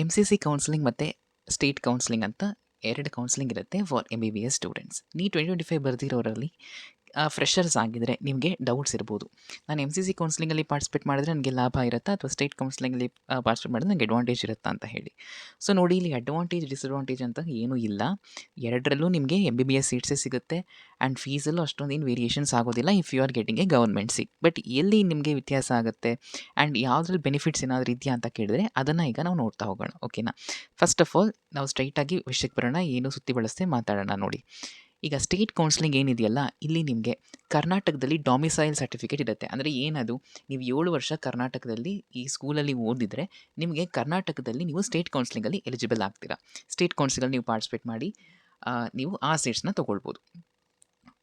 M C C counselling ಮತ್ತು state counselling ಅಂತ ಎರಡು ಕೌನ್ಸಿಲಿಂಗ್ ಇರುತ್ತೆ for M B B S students NEET twenty twenty five ಬರ್ದಿರೋರಲ್ಲಿ freshers ಆಗಿದ್ದರೆ ನಿಮಗೆ ಡೌಟ್ಸ್ ಇರ್ಬೋದು. ನಾನು ಎಂ ಸಿ ಸಿ ಕೌನ್ಸಿಲಿಂಗಲ್ಲಿ ಪಾರ್ಟಿಸಿಪೇಟ್ ಮಾಡಿದ್ರೆ ನನಗೆ ಲಾಭ ಇರುತ್ತಾ? ಅಥವಾ ಸ್ಟೇಟ್ ಕೌನ್ಸಿಲಿಂಗಲ್ಲಿ ಪಾರ್ಟಿಸಿಪೇಟ್ ಮಾಡಿದ್ರೆ ನನಗೆ ಅಡ್ವಾಂಟೇಜ್ ಇರುತ್ತಾ ಅಂತ ಹೇಳಿ. ಸೊ ನೋಡಿ, ಇಲ್ಲಿ ಅಡ್ವಾಂಟೇಜ್ ಡಿಸ್ಅಡ್ವಾಂಟೇಜ್ ಅಂತ ಏನೂ ಇಲ್ಲ. ಎರಡರಲ್ಲೂ ನಿಮಗೆ ಎಂ ಬಿ ಬಿ ಎಸ್ ಸೀಟ್ಸೇ ಸಿಗುತ್ತೆ. ಆ್ಯಂಡ್ ಫೀಸಲ್ಲೂ ಅಷ್ಟೊಂದು ಏನು ವೇರಿಯೇಷನ್ಸ್ ಆಗೋದಿಲ್ಲ if you are getting a government seat but ಎಲ್ಲಿ ನಿಮಗೆ ವ್ಯತ್ಯಾಸ ಆಗುತ್ತೆ? ಆ್ಯಂಡ್ ಯಾವುದ್ರಲ್ಲಿ ಬೆನಿಫಿಟ್ಸ್ ಏನಾದರೂ ಇದೆಯಾ ಅಂತ ಕೇಳಿದ್ರೆ ಅದನ್ನು ಈಗ ನಾವು ನೋಡ್ತಾ ಹೋಗೋಣ ಓಕೆನಾ ಫಸ್ಟ್ ಆಫ್ ಆಲ್ ನಾವು ಸ್ಟ್ರೈಟಾಗಿ ವಿಷಯಕ್ಕೆ ಬರೋಣ, ಏನು ಸುತ್ತಿ ಬಳಸದೆ ಮಾತಾಡೋಣ ನೋಡಿ. ಈಗ ಸ್ಟೇಟ್ ಕೌನ್ಸಿಲಿಂಗ್ ಏನಿದೆಯಲ್ಲ, ಇಲ್ಲಿ ನಿಮಗೆ ಕರ್ನಾಟಕದಲ್ಲಿ ಡಾಮಿಸೈಲ್ ಸರ್ಟಿಫಿಕೇಟ್ ಇರುತ್ತೆ. ಅಂದರೆ ಏನದು? ನೀವು ಏಳು ವರ್ಷ ಕರ್ನಾಟಕದಲ್ಲಿ ಈ ಸ್ಕೂಲಲ್ಲಿ ಓದಿದರೆ ನಿಮಗೆ ಕರ್ನಾಟಕದಲ್ಲಿ ನೀವು ಸ್ಟೇಟ್ ಕೌನ್ಸಿಲಿಂಗಲ್ಲಿ ಎಲಿಜಿಬಲ್ ಆಗ್ತೀರಾ. ಸ್ಟೇಟ್ ಕೌನ್ಸಿಲಲ್ಲಿ ನೀವು ಪಾರ್ಟಿಸಿಪೇಟ್ ಮಾಡಿ ನೀವು ಆ ಸೀಟ್ಸ್ನ ತೊಗೊಳ್ಬೋದು.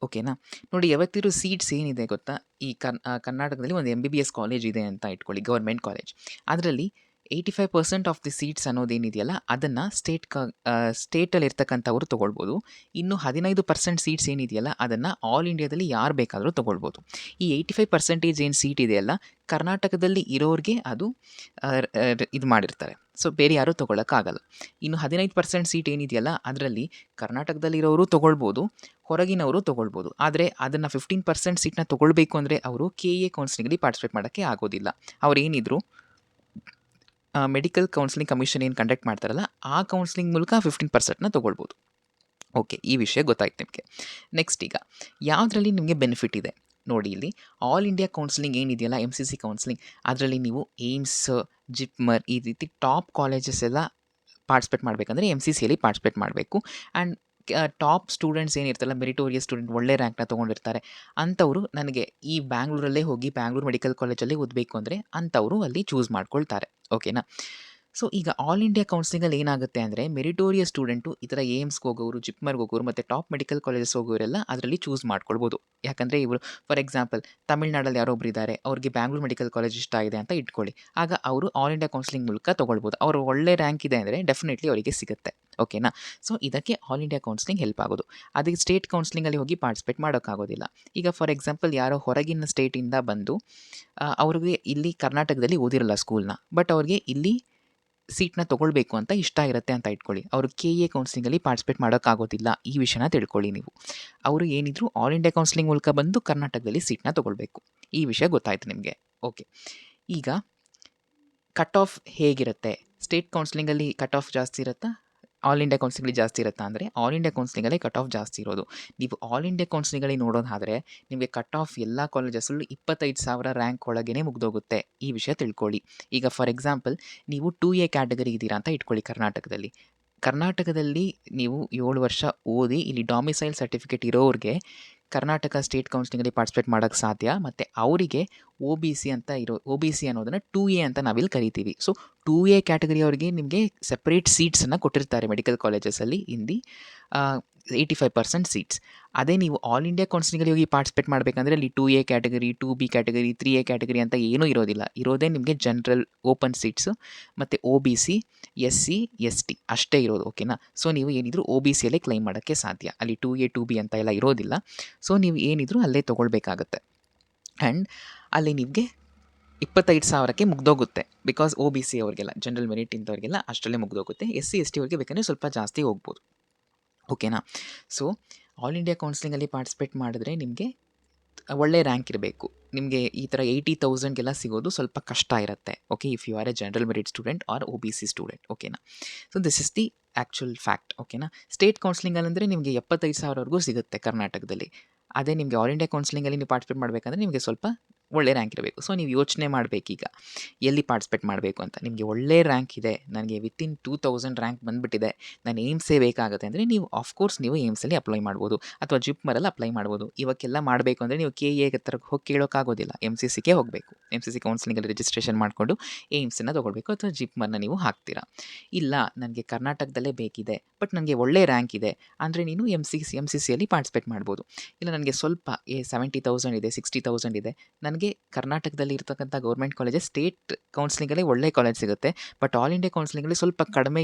ಓಕೆನಾ ನೋಡಿ ಯಾವತ್ತಿರೋ ಸೀಟ್ಸ್ ಏನಿದೆ ಗೊತ್ತಾ? ಈ ಕರ್ ಕರ್ನಾಟಕದಲ್ಲಿ ಒಂದು M B B S college ಇದೆ ಅಂತ ಇಟ್ಕೊಳ್ಳಿ ಗೌರ್ಮೆಂಟ್ ಕಾಲೇಜ್ ಅದರಲ್ಲಿ eighty five percent of the seats ಅನ್ನೋದೇನಿದೆಯಲ್ಲ ಅದನ್ನು ಸ್ಟೇಟ್ ಕ ಸ್ಟೇಟಲ್ಲಿ ಇರ್ತಕ್ಕಂಥವ್ರು ತೊಗೊಳ್ಬೋದು. ಇನ್ನು ಹದಿನೈದು ಪರ್ಸೆಂಟ್ ಸೀಟ್ಸ್ ಏನಿದೆಯಲ್ಲ, ಅದನ್ನು ಆಲ್ ಇಂಡಿಯಾದಲ್ಲಿ ಯಾರು ಬೇಕಾದರೂ ತೊಗೊಳ್ಬೋದು. ಈ ಏಯ್ಟಿ ಫೈವ್ ಪರ್ಸೆಂಟೇಜ್ ಏನು ಸೀಟ್ ಇದೆಯಲ್ಲ, ಕರ್ನಾಟಕದಲ್ಲಿ ಇರೋರಿಗೆ ಅದು ಇದು ಮಾಡಿರ್ತಾರೆ. ಸೊ ಬೇರೆ ಯಾರೂ ತೊಗೊಳಕ್ಕಾಗಲ್ಲ. ಇನ್ನು ಹದಿನೈದು ಪರ್ಸೆಂಟ್ ಸೀಟ್ ಏನಿದೆಯಲ್ಲ, ಅದರಲ್ಲಿ ಕರ್ನಾಟಕದಲ್ಲಿರೋರು ತೊಗೊಳ್ಬೋದು, ಹೊರಗಿನವರು ತೊಗೊಳ್ಬೋದು. ಆದರೆ ಅದನ್ನು ಫಿಫ್ಟೀನ್ ಪರ್ಸೆಂಟ್ ಸೀಟ್ನ ತೊಗೊಳ್ಬೇಕು ಅಂದರೆ ಅವರು ಕೆ ಎ ಕೌನ್ಸಿಲಿಂಗಲ್ಲಿ ಪಾರ್ಟಿಸಿಪೇಟ್ ಮಾಡೋಕ್ಕೆ ಆಗೋದಿಲ್ಲ. ಅವರೇನಿದ್ರು ಮೆಡಿಕಲ್ ಕೌನ್ಸಿಲಿಂಗ್ ಕಮಿಷನ್ ಏನು ಕಂಡಕ್ಟ್ ಮಾಡ್ತಾರಲ್ಲ, ಆ ಕೌನ್ಸಿಲಿಂಗ್ ಮೂಲಕ ಫಿಫ್ಟೀನ್ ಪರ್ಸೆಂಟ್ನ ತೊಗೊಳ್ಬೋದು. ಓಕೆ ಈ ವಿಷಯ ಗೊತ್ತಾಯ್ತು ನಿಮಗೆ. ನೆಕ್ಸ್ಟ್ ಈಗ, ಯಾವುದರಲ್ಲಿ ನಿಮಗೆ ಬೆನಿಫಿಟ್ ಇದೆ? ನೋಡಿ ಇಲ್ಲಿ ಆಲ್ ಇಂಡಿಯಾ ಕೌನ್ಸಿಲಿಂಗ್ ಏನಿದೆಯಲ್ಲ ಎಂ ಸಿ ಸಿ ಕೌನ್ಸಿಲಿಂಗ್ ಅದರಲ್ಲಿ ನೀವು ಏಮ್ಸ್ ಜಿಪ್ಮರ್ ಈ ರೀತಿ ಟಾಪ್ ಕಾಲೇಜಸ್ ಎಲ್ಲ ಪಾರ್ಟಿಸಿಪೇಟ್ ಮಾಡಬೇಕಂದ್ರೆ ಎಂ ಸಿ ಸಿಯಲ್ಲಿ ಪಾರ್ಟಿಸಿಪೇಟ್ ಮಾಡಬೇಕು. ಆ್ಯಂಡ್ ಟಾಪ್ ಸ್ಟೂಡೆಂಟ್ಸ್ ಏನಿರ್ತಲ್ಲ ಮೆರಿಟೋರಿಯಸ್ ಸ್ಟೂಡೆಂಟ್ ಒಳ್ಳೆ ರ್ಯಾಂಕ್ನ ತೊಗೊಂಡಿರ್ತಾರೆ. ಅಂಥವರು ನನಗೆ ಈ ಬ್ಯಾಂಗ್ಳೂರಲ್ಲೇ ಹೋಗಿ ಬ್ಯಾಂಗ್ಳೂರು ಮೆಡಿಕಲ್ ಕಾಲೇಜಲ್ಲಿ ಓದಬೇಕು ಅಂದರೆ ಅಂಥವರು ಅಲ್ಲಿ ಚೂಸ್ ಮಾಡ್ಕೊಳ್ತಾರೆ ಓಕೆನಾ ಸೊ ಈಗ ಆಲ್ ಇಂಡಿಯಾ ಕೌನ್ಸಿಲಿಂಗಲ್ಲಿ ಏನಾಗುತ್ತೆ ಅಂದರೆ ಮೆರಿಟೋರಿಯಸ್ ಸ್ಟೂಡೆಂಟು ಈ ಥರ ಏಮ್ಸ್ಗೆ ಹೋಗೋರು ಜಿಪ್ಮರ್ಗೆ ಹೋಗೋರು, ಮತ್ತು ಟಾಪ್ ಮೆಡಿಕಲ್ ಕಾಲೇಜಸ್ ಹೋಗೋರೆಲ್ಲ ಅದರಲ್ಲಿ ಚೂಸ್ ಮಾಡ್ಕೊಳ್ಬೋದು. ಯಾಕಂದರೆ ಇವರು ಫಾರ್ ಎಕ್ಸಾಂಪಲ್ ತಮಿಳ್ನಾಡಲ್ಲಿ ಒಬ್ಬರು ಇದ್ದಾರೆ ಅವ್ರಿಗೆ ಬ್ಯಾಂಗ್ಳೂರು ಮೆಡಿಕಲ್ ಕಾಲೇಜ್ ಇಷ್ಟ ಆಗಿದೆ ಅಂತ ಇಟ್ಕೊಳ್ಳಿ. ಆಗ ಅವರು ಆಲ್ ಇಂಡಿಯಾ ಕೌನ್ಸಿಲಿಂಗ್ ಮೂಲಕ ತೊಗೊಳ್ಬೋದು. ಅವರು ಒಳ್ಳೆ ರ್ಯಾಂಕ್ ಇದೆ ಅಂದರೆ ಡೆಫಿನೆಟ್ಲಿ ಅವರಿಗೆ ಸಿಗುತ್ತೆ. ಓಕೆನಾ ಸೊ ಇದಕ್ಕೆ ಆಲ್ ಇಂಡಿಯಾ ಕೌನ್ಸಿಲಿಂಗ್ ಹೆಲ್ಪ್ ಆಗೋದು ಅದಕ್ಕೆ ಸ್ಟೇಟ್ ಕೌನ್ಸಿಲಿಂಗಲ್ಲಿ ಹೋಗಿ ಪಾರ್ಟಿಸಿಪೇಟ್ ಮಾಡೋಕ್ಕಾಗೋದಿಲ್ಲ. ಈಗ ಫಾರ್ ಎಕ್ಸಾಂಪಲ್ ಯಾರೋ ಹೊರಗಿನ ಸ್ಟೇಟಿಂದ ಬಂದು ಅವ್ರಿಗೆ ಇಲ್ಲಿ ಕರ್ನಾಟಕದಲ್ಲಿ ಓದಿರಲ್ಲ ಸ್ಕೂಲ್ನ ಬಟ್ ಅವ್ರಿಗೆ ಇಲ್ಲಿ ಸೀಟ್ನ ತೊಗೊಳ್ಬೇಕು ಅಂತ ಇಷ್ಟ ಇರುತ್ತೆ ಅಂತ ಇಟ್ಕೊಳ್ಳಿ. ಅವರು ಕೆ ಎ ಕೌನ್ಸಿಲಿಂಗಲ್ಲಿ ಪಾರ್ಟಿಸಿಪೇಟ್ ಮಾಡೋಕ್ಕಾಗೋದಿಲ್ಲ. ಈ ವಿಷಯನ ತಿಳ್ಕೊಳ್ಳಿ ನೀವು. ಅವರು ಏನಿದ್ರು ಆಲ್ ಇಂಡಿಯಾ ಕೌನ್ಸಿಲಿಂಗ್ ಮೂಲಕ ಬಂದು ಕರ್ನಾಟಕದಲ್ಲಿ ಸೀಟ್ನ ತೊಗೊಳ್ಬೇಕು. ಈ ವಿಷಯ ಗೊತ್ತಾಯಿತು ನಿಮಗೆ. ಓಕೆ ಈಗ ಕಟ್ ಆಫ್ ಹೇಗಿರುತ್ತೆ? ಸ್ಟೇಟ್ ಕೌನ್ಸಿಲಿಂಗಲ್ಲಿ ಕಟ್ ಆಫ್ ಜಾಸ್ತಿ ಇರುತ್ತಾ? ಆಲ್ ಇಂಡಿಯಾ ಕೌನ್ಸಿಲ್ಗಳು ಜಾಸ್ತಿ ಇರುತ್ತಾ ಅಂದರೆ ಆಲ್ ಇಂಡಿಯಾ ಕೌನ್ಸಿಲಿಂಗಲ್ಲೇ ಕಟ್ ಆಫ್ ಜಾಸ್ತಿ ಇರೋದು. ನೀವು ಆಲ್ ಇಂಡಿಯಾ ಕೌನ್ಸಿಲಿಂಗಲ್ಲಿ ನೋಡೋದಾದರೆ ನಿಮಗೆ ಕಟ್ ಆಫ್ ಎಲ್ಲ ಕಾಲೇಜಸ್ಸಲ್ಲೂ ಇಪ್ಪತ್ತೈದು ಸಾವಿರ ರ್ಯಾಂಕ್ ಒಳಗೇ ಮುಗ್ದೋಗುತ್ತೆ. ಈ ವಿಷಯ ತಿಳ್ಕೊಳ್ಳಿ. ಈಗ ಫಾರ್ ಎಕ್ಸಾಂಪಲ್ ನೀವು ಟೂ ಎ ಕ್ಯಾಟಗರಿ ಇದ್ದೀರಾ ಅಂತ ಇಟ್ಕೊಳ್ಳಿ ಕರ್ನಾಟಕದಲ್ಲಿ. ಕರ್ನಾಟಕದಲ್ಲಿ ನೀವು ಏಳು ವರ್ಷ ಓದಿ ಇಲ್ಲಿ ಡಾಮಿಸೈಲ್ ಸರ್ಟಿಫಿಕೇಟ್ ಇರೋರಿಗೆ ಕರ್ನಾಟಕ ಸ್ಟೇಟ್ ಕೌನ್ಸಿಲಿಂಗಲ್ಲಿ ಪಾರ್ಟಿಸಿಪೇಟ್ ಮಾಡೋಕ್ಕೆ ಸಾಧ್ಯ, ಮತ್ತು ಅವರಿಗೆ ಒ ಬಿ ಸಿ ಅಂತ ಇರೋ ಒ ಬಿ ಸಿ ಅನ್ನೋದನ್ನು ಟೂ ಎ ಅಂತ ನಾವಿಲ್ಲಿ ಕರಿತೀವಿ. ಸೊ ಟೂ ಎ ಕ್ಯಾಟಗರಿ ಅವರಿಗೆ ನಿಮಗೆ ಸಪ್ರೇಟ್ ಸೀಟ್ಸನ್ನು ಕೊಟ್ಟಿರ್ತಾರೆ ಮೆಡಿಕಲ್ ಕಾಲೇಜಸಲ್ಲಿ ಹಿಂದಿ. ಏಯ್ಟಿ ಫೈವ್ ಪರ್ಸೆಂಟ್ ಸೀಟ್ಸ್ ಅದೇ ನೀವು ಆಲ್ ಇಂಡಿಯಾ ಕೌನ್ಸಿಲಿಂಗಲ್ಲಿ ಹೋಗಿ ಪಾರ್ಟಿಸಿಪೇಟ್ ಮಾಡಬೇಕಂದ್ರೆ ಅಲ್ಲಿ two A category two B category three A category ಅಂತ ಏನೂ ಇರೋದಿಲ್ಲ. ಇರೋದೇ ನಿಮಗೆ ಜನರಲ್ ಓಪನ್ ಸೀಟ್ಸು ಮತ್ತು O B C S C S T ಅಷ್ಟೇ ಇರೋದು ಓಕೆನಾ ಸೊ ನೀವು ಏನಿದ್ರು ಒ ಬಿ ಸಿಯಲ್ಲೇ ಕ್ಲೈಮ್ ಮಾಡೋಕ್ಕೆ ಸಾಧ್ಯ. ಅಲ್ಲಿ ಟೂ ಎ ಟೂ ಬಿ ಅಂತ ಎಲ್ಲ ಇರೋದಿಲ್ಲ. ಸೊ ನೀವು ಏನಿದ್ರು ಅಲ್ಲೇ ತೊಗೊಳ್ಬೇಕಾಗತ್ತೆ. ಆ್ಯಂಡ್ ಅಲ್ಲಿ ನಿಮಗೆ ಇಪ್ಪತ್ತೈದು ಸಾವಿರಕ್ಕೆ ಮುಗ್ದೋಗುತ್ತೆ. ಬಿಕಾಸ್ ಒ ಬಿ ಸಿ ಅವ್ರಿಗೆಲ್ಲ ಜನರಲ್ ಮೆರಿಟ್ ಇಂಥವ್ರಿಗೆಲ್ಲ ಅಷ್ಟರಲ್ಲೇ ಮುಗ್ದೋಗುತ್ತೆ. ಎಸ್ ಸಿ ಎಸ್ ಟಿ ಅವ್ರಿಗೆ ಬೇಕಂದರೆ ಸ್ವಲ್ಪ ಜಾಸ್ತಿ ಹೋಗ್ಬೋದು. ಓಕೆನಾ ಸೊ ಆಲ್ ಇಂಡಿಯಾ ಕೌನ್ಸಿಲಿಂಗಲ್ಲಿ ಪಾರ್ಟಿಸಿಪೇಟ್ ಮಾಡಿದ್ರೆ ನಿಮಗೆ ಒಳ್ಳೆ ರ್ಯಾಂಕ್ ಇರಬೇಕು. ನಿಮಗೆ ಈ ಥರ ಏಯ್ಟಿ ತೌಸಂಡ್ಗೆಲ್ಲ ಸಿಗೋದು ಸ್ವಲ್ಪ ಕಷ್ಟ ಇರುತ್ತೆ. Okay if you are a general merit student or O B C student ಓಕೆನಾ so this is the actual fact ಓಕೆನಾ ಸ್ಟೇಟ್ ಕೌನ್ಸಿಲಿಂಗಲ್ಲಿ ಅಂದರೆ ನಿಮಗೆ ಎಪ್ಪತ್ತೈದು ಸಾವಿರವರೆಗೂ ಸಿಗುತ್ತೆ ಕರ್ನಾಟಕದಲ್ಲಿ. ಅದೇ ನಿಮಗೆ ಆಲ್ ಇಂಡಿಯಾ ಕೌನ್ಸಿಲಿಂಗಲ್ಲಿ ನೀವು ಪಾರ್ಟಿಸಿಪೇಟ್ ಮಾಡಬೇಕಂದ್ರೆ ನಿಮಗೆ ಸ್ವಲ್ಪ ಒಳ್ಳೆ ರ್ಯಾಂಕ್ ಇರಬೇಕು. ಸೊ ನೀವು ಯೋಚನೆ ಮಾಡಬೇಕೀಗ. ಎಲ್ಲಿ ಪಾರ್ಟಿಸಿಪೇಟ್ ಮಾಡಬೇಕು ಅಂತ. ನಿಮಗೆ ಒಳ್ಳೆ ರ್ಯಾಂಕ್ ಇದೆ. ನನಗೆ ವಿತಿನ್ ಟೂ ತೌಸಂಡ್ ರ್ಯಾಂಕ್ ಬಂದುಬಿಟ್ಟಿದೆ. ನಾನು ಏಮ್ಸೇ ಬೇಕಾಗುತ್ತೆ ಅಂದರೆ ನೀವು ಆಫ್ಕೋರ್ಸ್ ನೀವು ಏಮ್ಸಲ್ಲಿ ಅಪ್ಲೈ ಮಾಡ್ಬೋದು. ಅಥವಾ ಜಿಪ್ಮರಲ್ಲಿ ಅಪ್ಲೈ ಮಾಡ್ಬೋದು. ಇವಕ್ಕೆಲ್ಲ ಮಾಡಬೇಕು ಅಂದರೆ ನೀವು ಕೆ ಎ ಹತ್ರ ಹೋಗಿ ಕೇಳೋಕ್ಕಾಗೋದಿಲ್ಲ ಎಂ ಸಿ ಸಿಗೆ ಹೋಗಬೇಕು. ಎಂ ಸಿ ಸಿ ಕೌನ್ಸಿಲಿಂಗಲ್ಲಿ ರಿಜಿಸ್ಟ್ರೇಷನ್ ಮಾಡಿಕೊಂಡು ಏಮ್ಸನ್ನು ತೊಗೊಳ್ಬೇಕು ಅಥವಾ ಜಿಪ್ಮರ್ನ ನೀವು ಹಾಕ್ತೀರಾ. ಇಲ್ಲ, ನನಗೆ ಕರ್ನಾಟಕದಲ್ಲೇ ಬೇಕಿದೆ. ಬಟ್ ನನಗೆ ಒಳ್ಳೆ ರ್ಯಾಂಕ್ ಇದೆ. ಅಂದರೆ ನೀನು ಎಂ ಸಿ ಎಂ ಸಿ ಸಿಯಲ್ಲಿ ಪಾರ್ಟಿಸಿಪೇಟ್ ಮಾಡ್ಬೋದು. ಇಲ್ಲ, ನನಗೆ ಸ್ವಲ್ಪ, ಏ ಸೆವೆಂಟಿ ತೌಸಂಡ್ ಇದೆ ಸಿಕ್ಸ್ಟಿ ತೌಸಂಡ್ ಇದೆ. ನನಗೆ ಕರ್ನಾಟಕದಲ್ಲಿ ಇರ್ತಕ್ಕಂಥ ಗೌರ್ಮೆಂಟ್ ಕಾಲೇಜಸ್ ಸ್ಟೇಟ್ ಕೌನ್ಸಿಲಿಂಗಲ್ಲಿ ಒಳ್ಳೆ ಕಾಲೇಜ್ ಸಿಗುತ್ತೆ. ಬಟ್ ಆಲ್ ಇಂಡಿಯಾ ಕೌನ್ಸಿಲಿಂಗಲ್ಲಿ ಸ್ವಲ್ಪ ಕಡಿಮೆ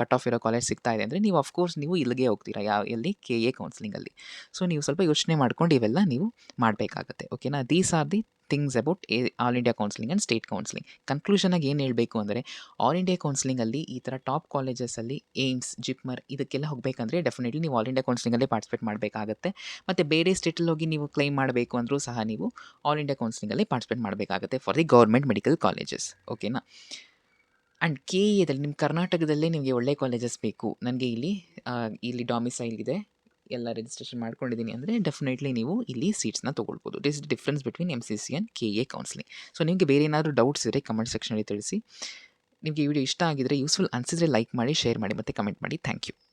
ಕಟ್ ಆಫ್ ಇರೋ ಕಾಲೇಜ್ ಸಿಗ್ತಾ ಇದೆ ಅಂದರೆ ನೀವು ಅಫ್ಕೋರ್ಸ್ ನೀವು ಇಲ್ಲಿಗೆ ಹೋಗ್ತೀರಾ ಯಾವ ಎಲ್ಲಿ? K A ಕೌನ್ಸಿಲಿಂಗಲ್ಲಿ. ಸೊ ನೀವು ಸ್ವಲ್ಪ ಯೋಚನೆ ಮಾಡ್ಕೊಂಡು ಇವೆಲ್ಲ ನೀವು ಮಾಡಬೇಕಾಗತ್ತೆ. ಓಕೆನಾ these are the things about a all India counselling and state counselling ಕನ್ಕ್ಲೂಷನಾಗಿ ಏನು ಹೇಳಬೇಕು ಅಂದರೆ ಆಲ್ ಇಂಡಿಯಾ ಕೌನ್ಸಿಲಿಂಗಲ್ಲಿ ಈ ಥರ ಟಾಪ್ ಕಾಲೇಜಸಲ್ಲಿ ಏಮ್ಸ್ ಜಿಪ್ಮರ್ ಇದಕ್ಕೆಲ್ಲ ಹೋಗಬೇಕಂದ್ರೆ ಡೆಫಿನೆಟ್ಲಿ ನೀವು ಆಲ್ ಇಂಡಿಯಾ ಕೌನ್ಸಿಲಿಂಗಲ್ಲೇ ಪಾರ್ಟಿಸಿಪೇಟ್ ಮಾಡಬೇಕಾಗುತ್ತೆ. ಮತ್ತು ಬೇರೆ ಸ್ಟೇಟಲ್ಲಿ ಹೋಗಿ ನೀವು ಕ್ಲೈಮ್ ಮಾಡಬೇಕು ಅಂದರೂ ಸಹ ನೀವು ಆಲ್ ಇಂಡಿಯಾ ಕೌನ್ಸಿಲಿಂಗಲ್ಲೇ ಪಾರ್ಟಿಸಿಪೇಟ್ ಮಾಡಬೇಕಾಗುತ್ತೆ for the government medical colleges ಓಕೆನಾ ಆ್ಯಂಡ್ ಕೆ ಎದಲ್ಲಿ ನಿಮ್ಮ ಕರ್ನಾಟಕದಲ್ಲೇ ನಿಮಗೆ ಒಳ್ಳೆ ಕಾಲೇಜಸ್ ಬೇಕು. ನನಗೆ ಇಲ್ಲಿ ಇಲ್ಲಿ ಡಾಮಿಸೈಲ್ ಇದೆ. ಎಲ್ಲ ರಿಜಿಸ್ಟ್ರೇಷನ್ ಮಾಡ್ಕೊಂಡಿದ್ದೀನಿ ಅಂದರೆ ಡೆಫಿನೆಟ್ಲಿ ನೀವು ಇಲ್ಲಿ ಸೀಟ್ಸ್ನ ತೊಗೊಳ್ಬೋದು. This difference between M C C and K A counselling so ನಿಮಗೆ ಬೇರೆ ಏನಾದರೂ ಡೌಟ್ಸ್ ಇದ್ದರೆ ಕಮೆಂಟ್ ಸೆಕ್ಷನಲ್ಲಿ ತಿಳಿಸಿ. ನಿಮಗೆ ಈ ವಿಡಿಯೋ ಇಷ್ಟ ಆಗಿದರೆ ಯೂಸ್ಫುಲ್ ಅನಿಸಿದ್ರೆ ಲೈಕ್ ಮಾಡಿ ಶೇರ್ ಮಾಡಿ ಮತ್ತು ಕಮೆಂಟ್ ಮಾಡಿ. Thank you